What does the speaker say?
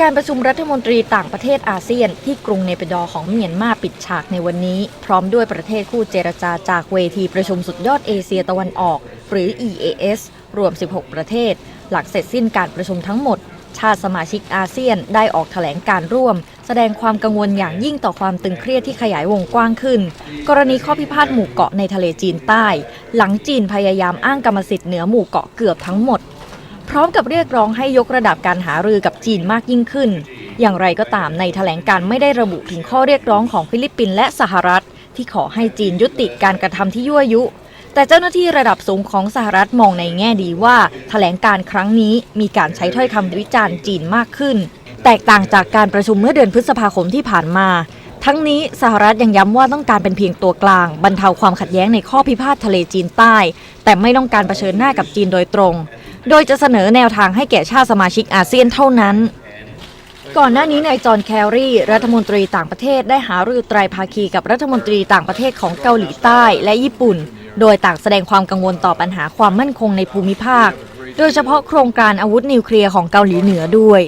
การประชุมรัฐมนตรีต่างประเทศอาเซียนที่กรุงเนปิดอของเมียนมาปิดฉากในวันนี้ พร้อมด้วยประเทศคู่เจรจาจากเวทีประชุมสุดยอดเอเชียตะวันออก หรือ EAS รวม 16 ประเทศ หลังเสร็จสิ้นการประชุมทั้งหมด ชาติสมาชิกอาเซียนได้ออกแถลงการร่วม แสดงความกังวลอย่างยิ่งต่อความตึงเครียดที่ขยายวงกว้างขึ้น กรณีข้อพิพาทหมู่เกาะในทะเลจีนใต้ หลังจีนพยายามอ้างกรรมสิทธิ์เหนือหมู่เกาะเกือบทั้งหมด พร้อมกับเรียกร้องให้ยกระดับการหารือกับจีนมากยิ่งขึ้น อย่างไรก็ตามในแถลงการไม่ได้ระบุถึงข้อเรียกร้องของฟิลิปปินส์และสหรัฐ ที่ขอให้จีนยุติการกระทำที่ยั่วยุ แต่เจ้าหน้าที่ระดับสูงของสหรัฐมองในแง่ดีว่าแถลงการครั้งนี้มีการใช้ถ้อยคำวิจารณ์จีนมากขึ้น แตกต่างจากการประชุมเมื่อเดือนพฤษภาคมที่ผ่านมาทั้งนี้สหรัฐยังย้ำว่าต้องการเป็นเพียงตัวกลาง บรรเทาความขัดแย้งในข้อพิพาททะเลจีนใต้ แต่ไม่ต้องการเผชิญหน้ากับจีนโดยตรง โดยจะเสนอแนวทางให้แก่ชาติสมาชิกอาเซียนเท่านั้น ก่อนหน้านี้นายจอห์นแครีรัฐมนตรีต่างประเทศได้หารือไตรภาคีกับรัฐมนตรีต่างประเทศของเกาหลีใต้และญี่ปุ่น โดยต่างแสดงความกังวลต่อปัญหาความมั่นคงในภูมิภาค โดยเฉพาะโครงการอาวุธนิวเคลียร์ของเกาหลีเหนือด้วย